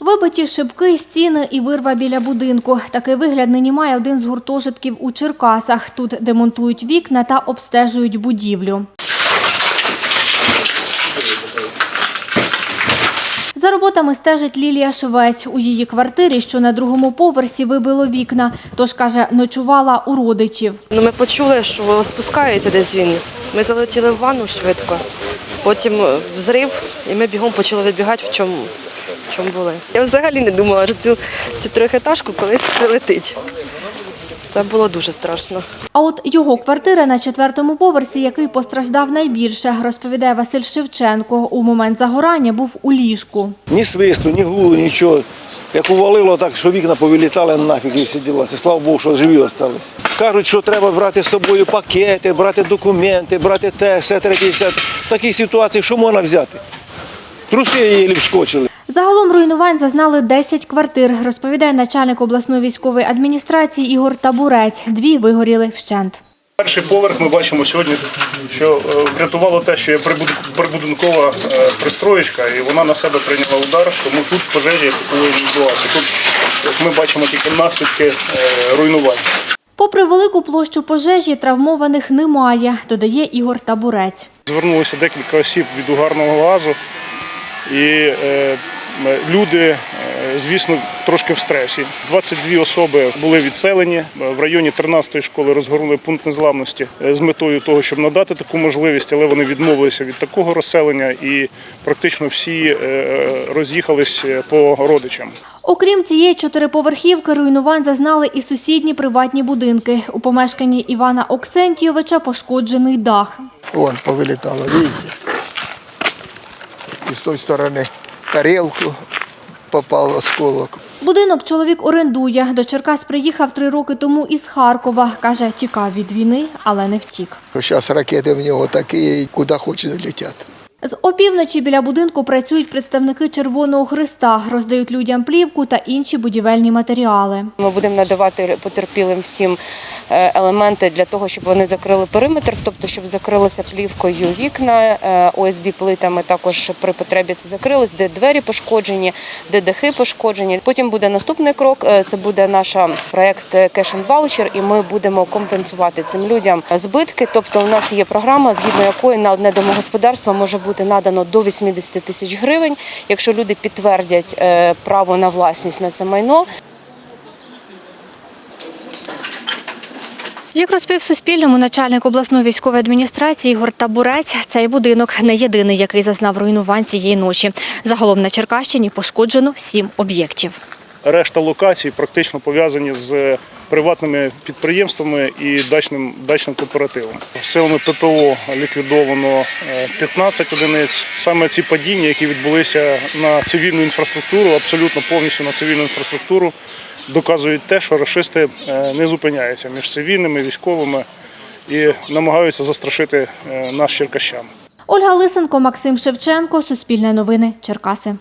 Вибиті шибки, стіни і вирва біля будинку. Такий вигляд нині має один з гуртожитків у Черкасах. Тут демонтують вікна та обстежують будівлю. За роботами стежить Лілія Швець. У її квартирі, що на другому поверсі, вибило вікна. Тож, каже, ночувала у родичів. Ну, ми почули, що спускається десь він. Ми залетіли в ванну швидко. Потім е, взрив, і ми бігом почали вибігати, в чому, чому були. Я взагалі не думала, що цю чотирьохетажку колись прилетить. Це було дуже страшно. А от його квартира на четвертому поверсі, який постраждав найбільше, розповідає Василь Шевченко. У момент загорання був у ліжку. Ні свисту, ні гулу, нічого. Як увалило так, що вікна повилітали нафіг і всі діла. Це слава Богу, що живі залишились. Кажуть, що треба брати з собою пакети, брати документи, брати те, все, третє, все. В такій ситуації що можна взяти? Труси її вскочили. Загалом руйнувань зазнали 10 квартир, розповідає начальник обласної військової адміністрації Ігор Табурець. Дві вигоріли вщент. Перший поверх ми бачимо сьогодні, що е, врятувало те, що є прибуд- прибудинкова е, пристроєчка, і вона на себе прийняла удар, тому тут пожежі не відбулася. Тут, як ми бачимо, тільки наслідки е, руйнувань. Попри велику площу пожежі, травмованих немає, додає Ігор Табурець. Звернулося декілька осіб від угарного газу, і люди, е, звісно, трошки в стресі. 22 особи були відселені. В районі 13-ї школи розгорнули пункт незламності е, з метою того, щоб надати таку можливість, але вони відмовилися від такого розселення і практично всі е, роз'їхались е, по родичам. Окрім цієї чотириповерхівки, руйнувань зазнали і сусідні приватні будинки. У помешканні Івана Оксентійовича пошкоджений дах. Вон повылетало, видите? И с той стороны тарелку попав осколок. Будинок чоловік орендує. До Черкас приїхав три роки тому із Харкова. Каже, тікав від війни, але не втік. Зараз ракети в нього такі, куди хоче летят. З опівночі біля будинку працюють представники Червоного Христа, роздають людям плівку та інші будівельні матеріали. Ми будемо надавати потерпілим всім е, елементи для того, щоб вони закрили периметр, тобто щоб закрилися плівкою вікна, ОСБ плитами також при потребі це закрилось, де двері пошкоджені, де дахи пошкоджені. Потім буде наступний крок. е, Це буде наш проект Cash and Voucher, і ми будемо компенсувати цим людям збитки. Тобто, у нас є програма, згідно якої на одне домогосподарство може бути надано до 80 тисяч гривень, якщо люди підтвердять е, право на власність на це майно. Як розповів Суспільному начальник обласної військової адміністрації Ігор Табурець, цей будинок не єдиний, який зазнав руйнувань цієї ночі. Загалом на Черкащині пошкоджено сім об'єктів. Решта локацій практично пов'язані з приватними підприємствами і дачним, дачним кооперативом. Силами ППО ліквідовано е, 15 одиниць. Саме ці падіння, які відбулися на цивільну інфраструктуру, абсолютно повністю на цивільну інфраструктуру, доказують те, що рашисти е, не зупиняються між цивільними, військовими і намагаються застрашити е, нас черкащан. Ольга Лисенко, Максим Шевченко, Суспільне новини, Черкаси.